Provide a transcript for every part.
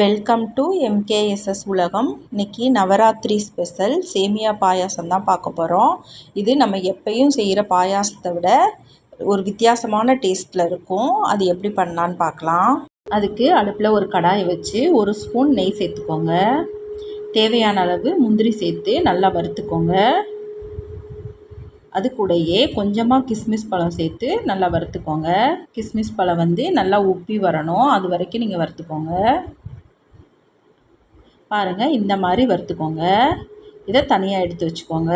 Welcome to எம்கேஎஸ்எஸ் உலகம். இன்றைக்கி Navaratri special. சேமியா பாயாசம் தான் பார்க்க போகிறோம் இது நம்ம எப்பயும் செய்கிற பாயாசத்தை விட ஒரு வித்தியாசமான டேஸ்ட்டில் இருக்கும். அது எப்படி பண்ணலான்னு பார்க்கலாம். அதுக்கு அடுப்பில் ஒரு கடாயை வச்சு ஒரு ஸ்பூன் நெய் சேர்த்துக்கோங்க. தேவையான அளவு முந்திரி சேர்த்து நல்லா வறுத்துக்கோங்க. அது கூடயே கொஞ்சமாக கிஸ்மிஸ் பழம் சேர்த்து நல்லா வறுத்துக்கோங்க. கிஸ்மிஸ் பழம் வந்து நல்லா உப்பி வரணும். அது வரைக்கும் நீங்கள் வறுத்துக்கோங்க. பாருங்கள் இந்த மாதிரி வறுத்துக்கோங்க. இதை தனியாக எடுத்து வச்சுக்கோங்க.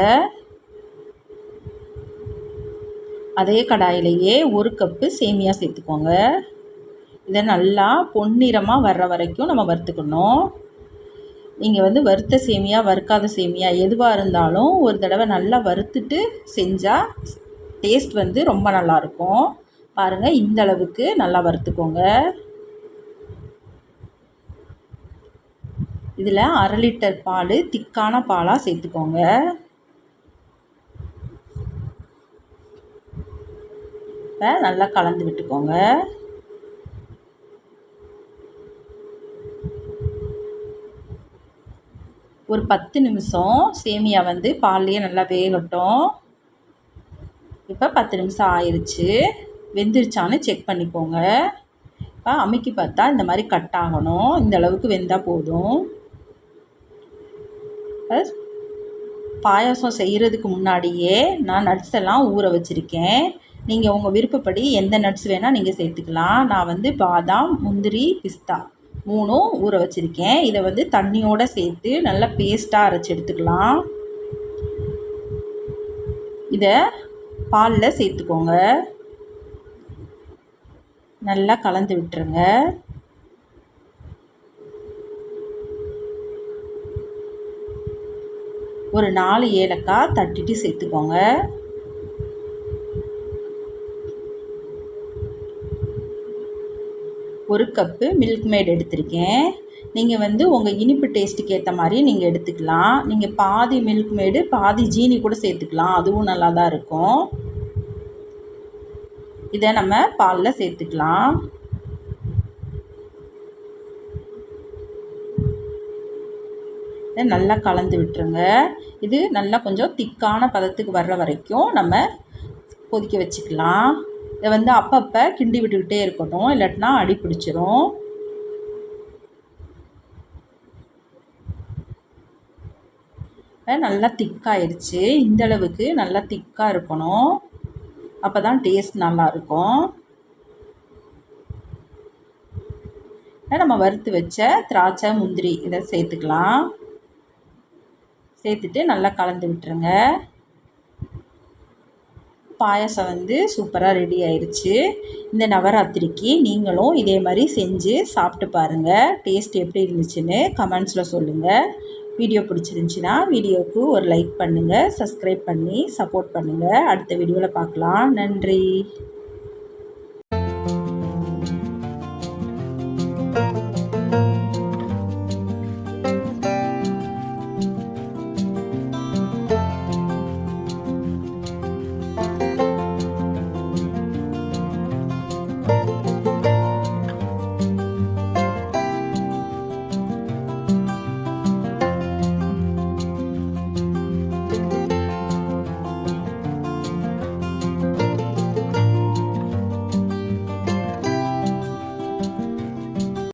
அதே கடாயிலேயே ஒரு கப்பு சேமியா சேர்த்துக்கோங்க. இதை நல்லா பொன்னிறமாக வர்ற வரைக்கும் நம்ம வறுத்துக்கணும். நீங்கள் வந்து வறுத்த சேமியா வறுக்காத சேமியா எதுவாக இருந்தாலும் ஒரு தடவை நல்லா வறுத்துட்டு செஞ்சால் டேஸ்ட் வந்து ரொம்ப நல்லாயிருக்கும் பாருங்கள் இந்த அளவுக்கு நல்லா வறுத்துக்கோங்க. இதில் அரை லிட்டர் பால் திக்கான பாலாக சேர்த்துக்கோங்க. இப்போ நல்லா கலந்து விட்டுக்கோங்க. ஒரு பத்து நிமிஷம் சேமியா வந்து பால்லையே நல்லா வேகட்டும். இப்போ பத்து நிமிஷம் ஆயிடுச்சு வெந்துருச்சான்னு செக் பண்ணிக்கோங்க. இப்போ அமைக்கி பார்த்தா இந்த மாதிரி கட் ஆகணும். இந்த அளவுக்கு வெந்தால் போதும். பாயாசம் செய்கிறதுக்கு முன்னாடியே நான் நட்ஸ் எல்லாம் ஊற வச்சுருக்கேன். நீங்கள் உங்கள் விருப்பப்படி எந்த நட்ஸ் வேணால் நீங்கள் சேர்த்துக்கலாம். நான் வந்து பாதாம் முந்திரி பிஸ்தா மூணும் ஊற வச்சுருக்கேன். இதை வந்து தண்ணியோடு சேர்த்து நல்லா பேஸ்ட்டாக அரைச்சி எடுத்துக்கலாம். இதை பாலில் சேர்த்துக்கோங்க. நல்லா கலந்து விட்டுருங்க. ஒரு நாலு ஏலக்காய் தட்டிட்டு சேர்த்துக்கோங்க. ஒரு கப்பு மில்க் மேட் எடுத்திருக்கேன். நீங்கள் வந்து உங்கள் இனிப்பு டேஸ்ட்டுக்கு ஏற்ற மாதிரி நீங்கள் எடுத்துக்கலாம். நீங்கள் பாதி மில்க் மேடு பாதி ஜீனி கூட சேர்த்துக்கலாம். அதுவும் நல்லா தான் இருக்கும். இதை நம்ம பாலில் சேர்த்துக்கலாம். இதை நல்லா கலந்து விட்டுருங்க. இது நல்லா கொஞ்சம் திக்கான பதத்துக்கு வர்ற வரைக்கும் நம்ம கொதிக்க வச்சுக்கலாம். இதை வந்து அப்பப்போ கிண்டி விட்டுக்கிட்டே இருக்கணும் இல்லாட்டினா அடி பிடிச்சிரும். நல்லா திக்காயிருச்சு. இந்தளவுக்கு நல்லா திக்காக இருக்கணும். அப்போ தான் டேஸ்ட் நல்லாயிருக்கும் நம்ம வறுத்து வச்ச திராட்சை முந்திரி இதை சேர்த்துக்கலாம். சேர்த்துட்டு நல்லா கலந்து விட்டுருங்க. பாயசம் வந்து சூப்பராக ரெடி ஆயிடுச்சு இந்த நவராத்திரிக்கு நீங்களும் இதே மாதிரி செஞ்சு சாப்பிட்டு பாருங்கள் டேஸ்ட் எப்படி இருந்துச்சுன்னு கமெண்ட்ஸில் சொல்லுங்கள் வீடியோ பிடிச்சிருந்துச்சின்னா வீடியோவுக்கு ஒரு லைக் பண்ணுங்கள் சப்ஸ்கிரைப் பண்ணி சப்போர்ட் பண்ணுங்கள் அடுத்த வீடியோவில் பார்க்கலாம். நன்றி.